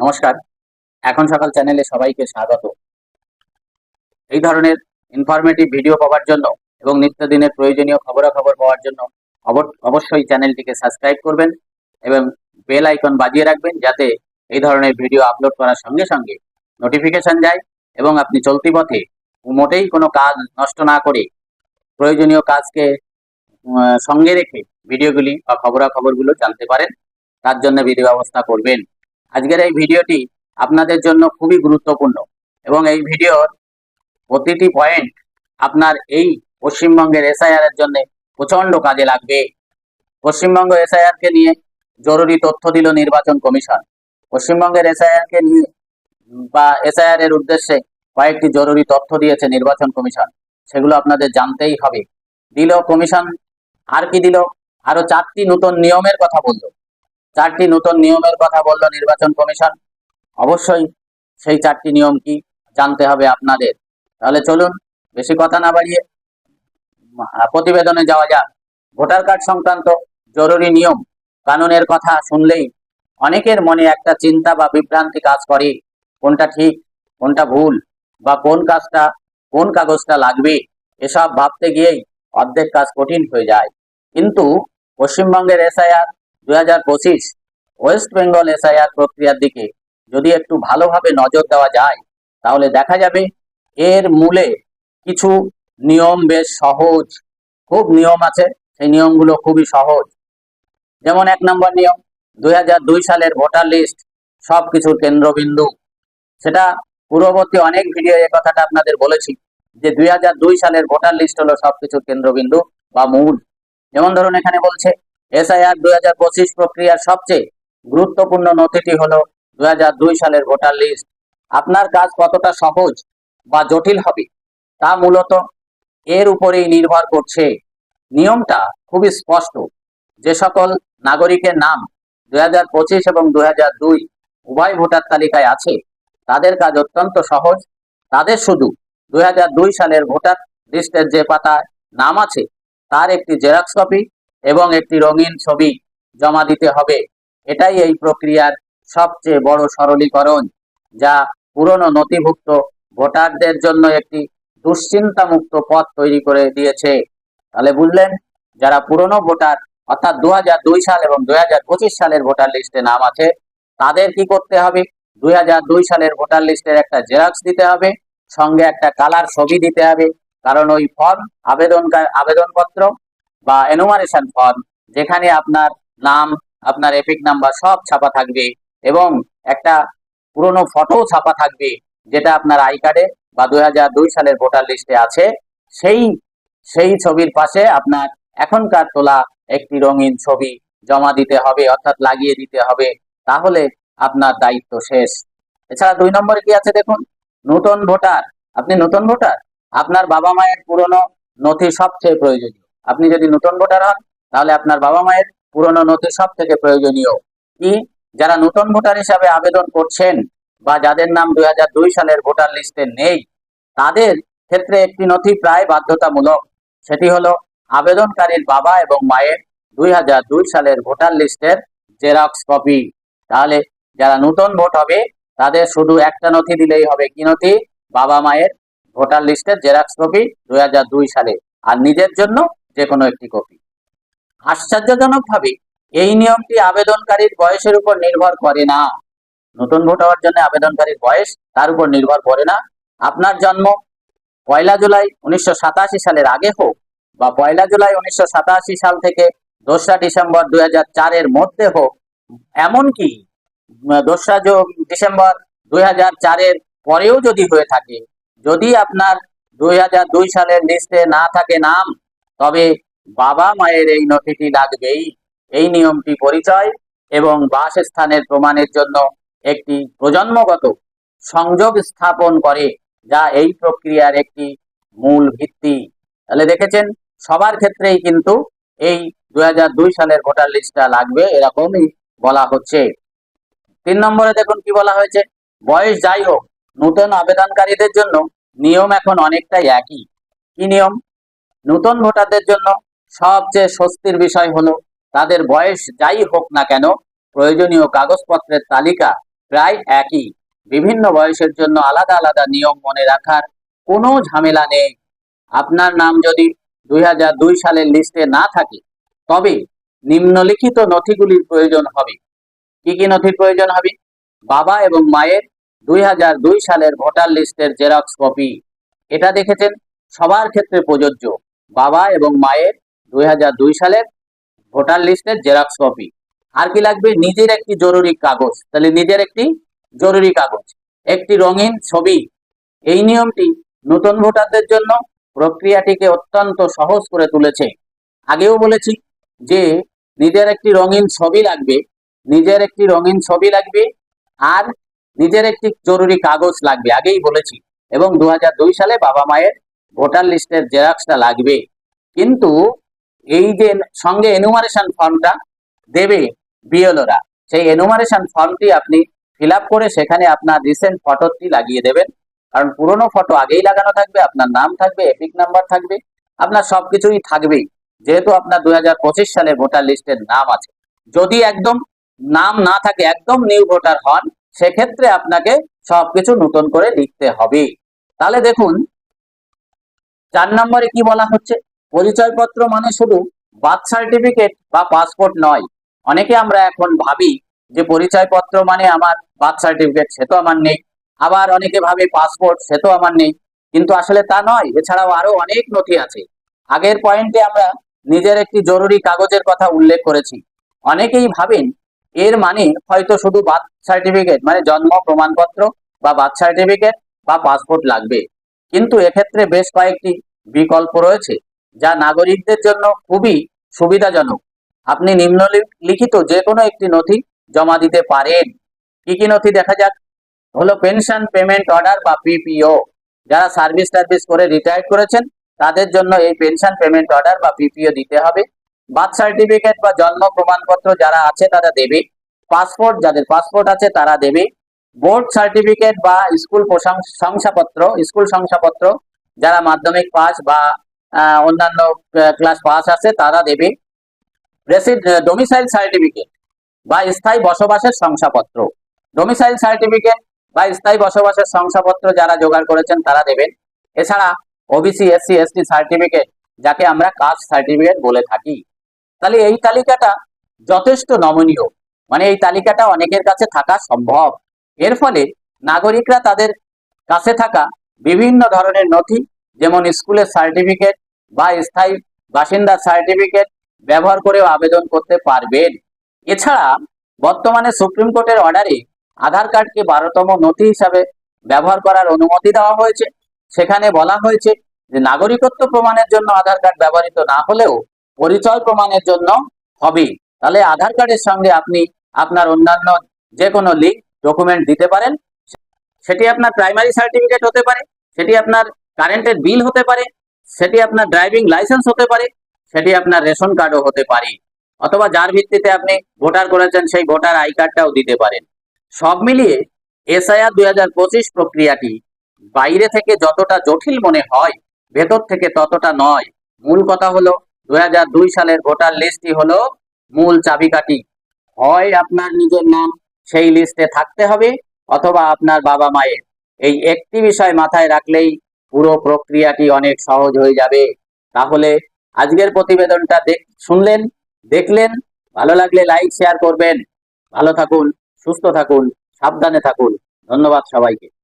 নমস্কার। এখন সকাল চ্যানেলে সবাইকে স্বাগত। এই ধরনের ইনফরমেটিভ ভিডিও পাওয়ার জন্য এবং নিত্যদিনের প্রয়োজনীয় খবরাখবর পাওয়ার জন্য অব- অবশ্যই চ্যানেলটিকে সাবস্ক্রাইব করবেন এবং বেল আইকন বাজিয়ে রাখবেন যাতে এই ধরনের ভিডিও আপলোড করার সঙ্গে সঙ্গে নোটিফিকেশন যায় এবং আপনি চলতি পথে মোটেই কোনো কাজ নষ্ট না করে প্রয়োজনীয় কাজকে সঙ্গে রেখে ভিডিওগুলি বা খবরাখবরগুলো জানতে পারেন। তার জন্য বিধি ব্যবস্থা করবেন। আজকের এই ভিডিওটি আপনাদের জন্য খুবই গুরুত্বপূর্ণ এবং এই ভিডিওর প্রতিটি পয়েন্ট আপনার এই পশ্চিমবঙ্গের এসআইআর এর জন্য প্রচণ্ড কাজে লাগবে। পশ্চিমবঙ্গ এসআইআর কে নিয়ে জরুরি তথ্য দিল নির্বাচন কমিশন। পশ্চিমবঙ্গের এসআইআর কে নিয়ে বা এসআইআর এর উদ্দেশ্যে কয়েকটি জরুরি তথ্য দিয়েছে নির্বাচন কমিশন। সেগুলো আপনাদের জানতেই হবে। দিল কমিশন আর কি দিল? আরও চারটি নতুন নিয়মের কথা বলল। চারটি নতুন নিয়মের কথা বলল নির্বাচন কমিশন। অবশ্যই সেই চারটি নিয়ম কি জানতে হবে আপনাদের। তাহলে চলুন, বেশি কথা না বাড়িয়ে প্রতিবেদনে যাওয়া যাক। ভোটার কার্ড সংক্রান্ত জরুরি নিয়ম, কানুনের কথা শুনলেই অনেকের মনে একটা চিন্তা বা বিভ্রান্তি কাজ করে, কোনটা ঠিক, কোনটা ভুল, বা কোন কাজটা, কোন কাগজটা লাগবে, এসব ভাবতে গিয়েই অর্ধেক কাজ কঠিন হয়ে যায়। কিন্তু পশ্চিমবঙ্গের এসআইআর ওয়েস্ট বেঙ্গল এসআইআর প্রক্রিয়ার দিকে যদি একটু ভালোভাবে নজর দেওয়া যায়, তাহলে দেখা যাবে এর মূলে কিছু নিয়ম বেশ সহজ, খুব নিয়ম আছে, সেই নিয়মগুলো খুবই সহজ। যেমন এক নম্বর নিয়ম, দুই হাজার দুই সালের ভোটার লিস্ট সব কিছুর কেন্দ্রবিন্দু। সেটা পূর্ববর্তী অনেক ভিডিও এ কথাটা আপনাদের বলেছি, যে দুই হাজার দুই সালের ভোটার লিস্ট হলো সবকিছুর কেন্দ্রবিন্দু বা মূল। যেমন ধরুন এখানে বলছে এসআইআর দুই হাজার পঁচিশ প্রক্রিয়ার সবচেয়ে গুরুত্বপূর্ণ নথিটি হলো দুই সালের ভোটার লিস্ট। আপনার কাজ কতটা সহজ বা জটিল হবে তা মূলত এর উপরেই নির্ভর করছে। নিয়মটা খুবই স্পষ্ট। যে সকল নাগরিকের নাম দুই হাজার পঁচিশ এবং দুই হাজার দুই উভয় ভোটার তালিকায় আছে, তাদের কাজ অত্যন্ত সহজ। তাদের শুধু দুই হাজার দুই সালের ভোটার লিস্টের যে পাতায় নাম আছে, তার একটি জেরক্স কপি এবং একটি রঙিন ছবি জমা দিতে হবে। এটাই এই প্রক্রিয়ার সবচেয়ে বড় সরলীকরণ, যা পুরনো নথিভুক্ত ভোটারদের জন্য একটি দুশ্চিন্তা মুক্ত পথ তৈরি করে দিয়েছে। তাহলে বুঝলেন, যারা পুরনো ভোটার, অর্থাৎ দু হাজার দুই সাল এবং দুই হাজার পঁচিশ সালের ভোটার লিস্টে নাম আছে, তাদের কি করতে হবে? দুই হাজার দুই সালের ভোটার লিস্টের একটা জেরক্স দিতে হবে, সঙ্গে একটা কালার ছবি দিতে হবে, কারণ ওই ফর্ম আবেদন আবেদনপত্র বা এনোমারেশন ফর্ম যেখানে আপনার নাম, আপনার এপিক নাম্বার সব ছাপা থাকবে এবং একটা পুরনো ফটো ছাপা থাকবে, যেটা আপনার আই কার্ডে বা দু হাজার দুই সালের ভোটার লিস্টে আছে। সেই সেই ছবির পাশে আপনার এখনকার তোলা একটি রঙিন ছবি জমা দিতে হবে, অর্থাৎ লাগিয়ে দিতে হবে। তাহলে আপনার দায়িত্ব শেষ। এছাড়া দুই নম্বরে কি আছে দেখুন? নতুন ভোটার আপনি নতুন ভোটার আপনার বাবা মায়ের পুরনো নথি সবচেয়ে প্রয়োজনীয়। আপনি যদি নতুন ভোটার হন, তাহলে আপনার বাবা মায়ের পুরনো নথি সব থেকে প্রয়োজনীয়। কি? যারা নতুন ভোটার হিসাবে আবেদন করছেন বা যাদের নাম দুই হাজার দুই সালের ভোটার লিস্টে নেই, তাদের ক্ষেত্রে একটি নথি প্রায় বাধ্যতামূলক। সেটি হলো আবেদনকারীর বাবা এবং মায়ের দুই হাজার দুই সালের ভোটার লিস্টের জেরক্স কপি। তাহলে যারা নতুন ভোট হবে, তাদের শুধু একটা নথি দিলেই হবে। কি নথি? বাবা মায়ের ভোটার লিস্টের জেরক্স কপি দুই হাজার দুই সালে। আর নিজের জন্য যে কোনো একটি কপি। আশ্চর্যজনকভাবে, এই নিয়মটি আবেদনকারীর বয়সের উপর নির্ভর করে না। নতুন ভোট হওয়ার জন্য আবেদনকারীর বয়স তার উপর নির্ভর করে না। আপনার জন্ম পয়লা জুলাই উনিশশো সাতাশি সালের আগে হোক বা পয়লা জুলাই উনিশশো সাতাশি সাল থেকে দোসরা ডিসেম্বর দুই এর মধ্যে হোক, এমনকি দোসরা ডিসেম্বর দুই এর পরেও যদি হয়ে থাকে, যদি আপনার দুই হাজার দুই সালের লিস্টে না থাকে নাম তবে বাবা মায়ের এই নথিটি লাগবেই। এই নিয়মটি পরিচয় এবং বাসস্থানের প্রমাণের জন্য একটি প্রজন্মগত সংযোগ স্থাপন করে, যা এই প্রক্রিয়ার একটি মূল ভিত্তি। তাহলে দেখেছেন, সবার ক্ষেত্রেই কিন্তু এই দু হাজার দুই সালের ভোটার লিস্টটা লাগবে, এরকমই বলা হচ্ছে। তিন নম্বরে দেখুন কি বলা হয়েছে, বয়স যাই হোক, নতুন আবেদনকারীদের জন্য নিয়ম এখন অনেকটাই একই। কি নিয়ম? নতুন ভোটারদের জন্য সবচেয়ে স্বস্তির বিষয় হলো তাদের বয়স যাই হোক না কেন, প্রয়োজনীয় কাগজপত্রের তালিকা প্রায় একই। বিভিন্ন বয়সের জন্য আলাদা আলাদা নিয়ম মনে রাখার কোনো ঝামেলা নেই। আপনার নাম যদি দুই সালের লিস্টে না থাকে, তবে নিম্নলিখিত নথিগুলির প্রয়োজন হবে। কি কি নথির প্রয়োজন হবে? বাবা এবং মায়ের দুই সালের ভোটার লিস্টের জেরক্স কপি। এটা দেখেছেন সবার ক্ষেত্রে প্রযোজ্য। বাবা এবং মায়ের দুই সালের ভোটার লিস্টের জেরক্স কপি। আর কি লাগবে? নিজের একটি জরুরি কাগজ। তাহলে নিজের একটি জরুরি কাগজ। একটি রঙিন ছবি। এই নিয়মটি নতুন ভোটারদের জন্য প্রক্রিয়াটিকে অত্যন্ত সহজ করে তুলেছে। আগেও বলেছি যে নিজের একটি রঙিন ছবি লাগবে, নিজের একটি রঙিন ছবি লাগবে আর নিজের একটি জরুরি কাগজ লাগবে। আগেই বলেছি। এবং দুই হাজার দুই সালে বাবা মায়ের ভোটার লিস্টের জেরক্সটা লাগবে। কিন্তু এই যে সঙ্গে এনুমারেশন ফর্মটা দেবে বিএলওরা, সেই এনুমারেশন ফর্মটি আপনি ফিল করে সেখানে আপনার রিসেন্ট ফটোটি লাগিয়ে দেবেন। কারণ পুরনো ফটো আগেই লাগানো থাকবে, আপনার নাম থাকবে, এপিক নাম্বার থাকবে, আপনার সবকিছুই থাকবেই। যেহেতু আপনার দু হাজার পঁচিশ সালে ভোটার লিস্টের নাম আছে। যদি একদম নাম না থাকে, একদম নিউ ভোটার হন, সেক্ষেত্রে আপনাকে সবকিছু নতুন করে লিখতে হবে। তাহলে দেখুন চার নম্বরে কি বলা হচ্ছে? পরিচয়পত্র মানে শুধু বার্থ সার্টিফিকেট বা পাসপোর্ট নয়। অনেকে আমরা এখন ভাবি যে পরিচয়পত্র মানে আমার বার্থ সার্টিফিকেট, সে তো আমার নেই। আবার অনেকে ভাবে পাসপোর্ট, সে তো আমার নেই। কিন্তু আসলে তা নয়, এছাড়াও আরও অনেক নথি আছে। আগের পয়েন্টে আমরা নিজের একটি জরুরি কাগজের কথা উল্লেখ করেছি। অনেকেই ভাবেন এর মানে হয়তো শুধু বার্থ সার্টিফিকেট মানে জন্ম, প্রমাণপত্র বা বার্থ সার্টিফিকেট বা পাসপোর্ট লাগবে। কিন্তু এক্ষেত্রে বেশ কয়েকটি বিকল্প রয়েছে, যা নাগরিকদের জন্য খুবই সুবিধাজনক। আপনি নিম্নলিখিত যে কোনো একটি নথি জমা দিতে পারেন। কি কি নথি দেখা যাক? হলো পেনশন, পেমেন্ট অর্ডার বা পিপিও। যারা সার্ভিস টার্ভিস করে রিটায়ার করেছেন, তাদের জন্য এই পেনশন, পেমেন্ট অর্ডার বা পিপিও দিতে হবে। বার্থ সার্টিফিকেট বা জন্ম প্রমাণপত্র যারা আছে, তারা দেবে। পাসপোর্ট, যাদের পাসপোর্ট আছে, তারা দেবে। বোর্ড সার্টিফিকেট বা স্কুল শংসাপত্র স্কুল শংসাপত্র যারা মাধ্যমিক পাস বা অন্যান্য ক্লাস পাস আছে, তারা দেবে ডোমিসাইল সার্টিফিকেট বা স্থায়ী বসবাসের শংসাপত্র। ডোমিসাইল সার্টিফিকেট বা স্থায়ী বসবাসের শংসাপত্র যারা জোগাড় করেছেন, তারা দেবেন। এছাড়া ওবিসি এসসি এসটি সার্টিফিকেট যাকে আমরা কাস্ট সার্টিফিকেট বলে থাকি। তাহলে এই তালিকাটা যথেষ্ট নমনীয়। মানে এই তালিকাটা অনেকের কাছে থাকা সম্ভব। এর ফলে নাগরিকরা তাদের কাছে থাকা বিভিন্ন ধরনের নথি, যেমন স্কুলের সার্টিফিকেট বা স্থায়ী বাসিন্দার সার্টিফিকেট ব্যবহার করেও আবেদন করতে পারবেন। এছাড়া বর্তমানে সুপ্রিম কোর্টের অর্ডারে আধার কার্ডকে বারোতম নথি হিসাবে ব্যবহার করার অনুমতি দেওয়া হয়েছে। সেখানে বলা হয়েছে যে নাগরিকত্ব প্রমাণের জন্য আধার কার্ড ব্যবহৃত না হলেও পরিচয় প্রমাণের জন্য হবে। তাহলে আধার কার্ডের সঙ্গে আপনি আপনার অন্যান্য যে কোনো লিঙ্ক ডকুমেন্ট দিতে পারেন। সেটি আপনার প্রাইমারি সার্টিফিকেট হতে পারে, সেটি আপনার কারেন্টের বিল হতে পারে, সেটি আপনার ড্রাইভিং লাইসেন্স হতে পারে, সেটি আপনার রেশন কার্ডও হতে পারে। অথবা যার ভিত্তিতে আপনি ভোটার করেছেন, সেই ভোটার আই কার্ডটাও দিতে পারেন। সব মিলিয়ে এসআইআর দুই হাজার পঁচিশ প্রক্রিয়াটি বাইরে থেকে যতটা জটিল মনে হয়, ভেতর থেকে ততটা নয়। মূল কথা হলো দু হাজার দুই সালের ভোটার লিস্টটি হলো মূল চাবিকাঠি। হয় আপনার নিজের নাম সেই লিস্টে থাকতে হবে অথবা আপনার বাবা মায়ের। এই একটি বিষয় মাথায় রাখলেই পুরো প্রক্রিয়াটি অনেক সহজ হয়ে যাবে। তাহলে আজকের প্রতিবেদনটা দেখ শুনলেন, দেখলেন, ভালো লাগলে লাইক শেয়ার করবেন। ভালো থাকুন, সুস্থ থাকুন, সাবধানে থাকুন। ধন্যবাদ সবাইকে।